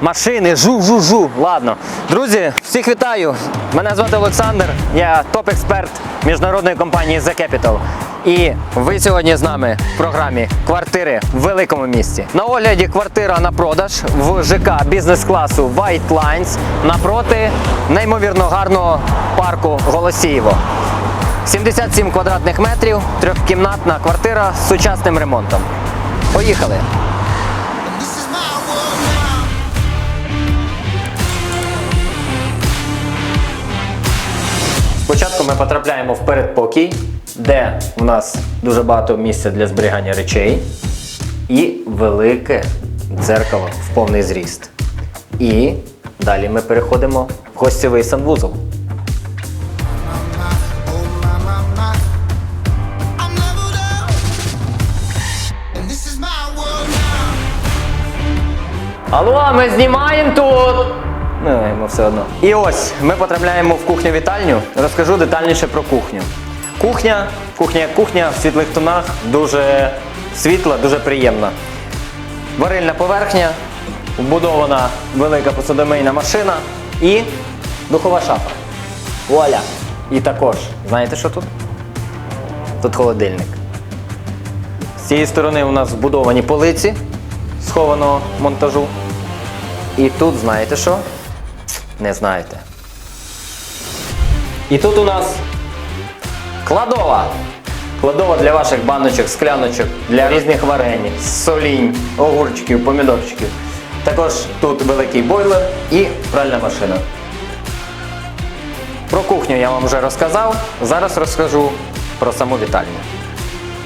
машини, жу-жу-жу. Ладно. Друзі, всіх вітаю. Мене звати Олександр, я топ-експерт міжнародної компанії The Capital. І ви сьогодні з нами в програмі Квартири в великому місті. На огляді квартира на продаж в ЖК бізнес-класу White Lines напроти неймовірно гарного парку Голосіїво. 77 квадратних метрів, трьохкімнатна квартира з сучасним ремонтом. Поїхали! Спочатку ми потрапляємо в передпокій, де у нас дуже багато місця для зберігання речей і велике дзеркало в повний зріст. І далі ми переходимо в гостєвий санвузол. Алло, ми знімаємо тут! Ну, йому все одно. І ось ми потрапляємо в кухню-вітальню. Розкажу детальніше про кухню. Кухня, кухня як кухня в світлих тонах, дуже світла, дуже приємна. Варильна поверхня, вбудована велика посудомийна машина і духова шафа. Вуаля! І також, знаєте що тут? Тут холодильник. З цієї сторони у нас вбудовані полиці схованого монтажу. І тут знаєте що? Не знаєте. І тут у нас кладова. Кладова для ваших баночок, скляночок, для різних варень, солінь, огурчиків, помідорчиків. Також тут великий бойлер і пральна машина. Про кухню я вам вже розказав. Зараз розкажу про саму вітальню.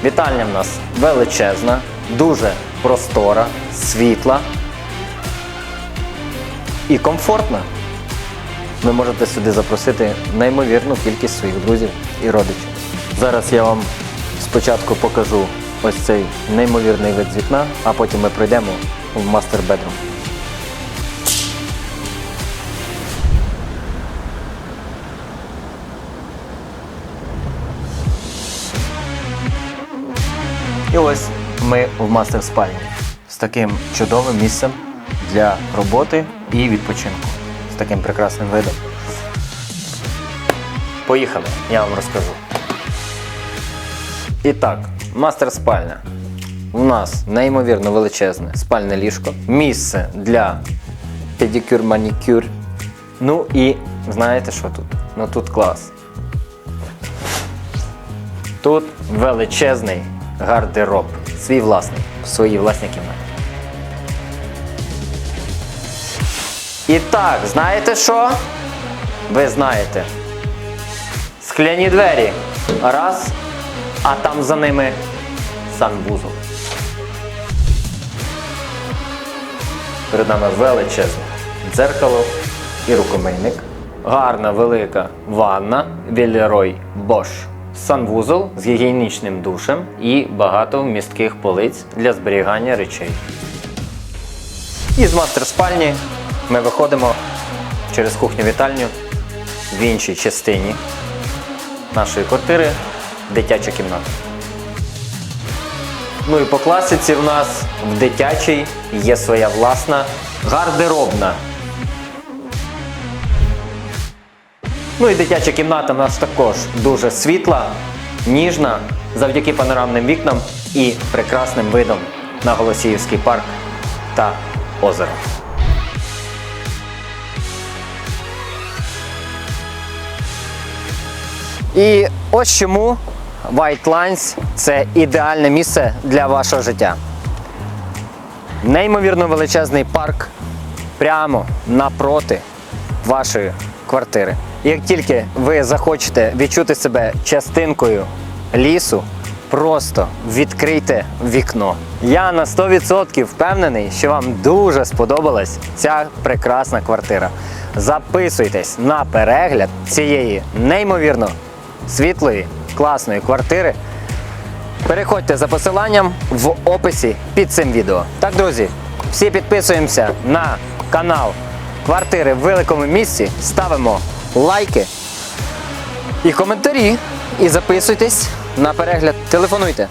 Вітальня в нас величезна, дуже простора, світла і комфортна. Ви можете сюди запросити неймовірну кількість своїх друзів і родичів. Зараз я вам спочатку покажу ось цей неймовірний вид з вікна, а потім ми пройдемо в мастер бедрум. І ось ми в мастер спальні з таким чудовим місцем для роботи і відпочинку. Таким прекрасним видом. Поїхали, я вам розкажу. І так, мастер спальня. У нас неймовірно величезне спальне ліжко, місце для педикюр-манікюр. Ну і знаєте що тут? Ну тут клас. Тут величезний гардероб. Свій власний, в своїй власній кімнаті. І так, знаєте що? Ви знаєте. Скляні двері. Раз, а там за ними санвузол. Перед нами величезне дзеркало і рукомийник. Гарна велика ванна Вілерой Bosch. Санвузол з гігієнічним душем і багато містких полиць для зберігання речей. І з мастер спальні ми виходимо через кухню-вітальню в іншій частині нашої квартири дитяча кімната. Ну і по класиці в нас в дитячій є своя власна гардеробна. Ну і дитяча кімната в нас також дуже світла, ніжна, завдяки панорамним вікнам і прекрасним видом на Голосіївський парк та озеро. І ось чому White Lines це ідеальне місце для вашого життя. Неймовірно величезний парк прямо напроти вашої квартири. Як тільки ви захочете відчути себе частинкою лісу, просто відкрийте вікно. Я на 100% впевнений, що вам дуже сподобалась ця прекрасна квартира. Записуйтесь на перегляд цієї неймовірно світлої, класної квартири. Переходьте за посиланням в описі під цим відео. Так, друзі, всі підписуємося на канал Квартири в великому місці, ставимо лайки і коментарі. І записуйтесь на перегляд. Телефонуйте.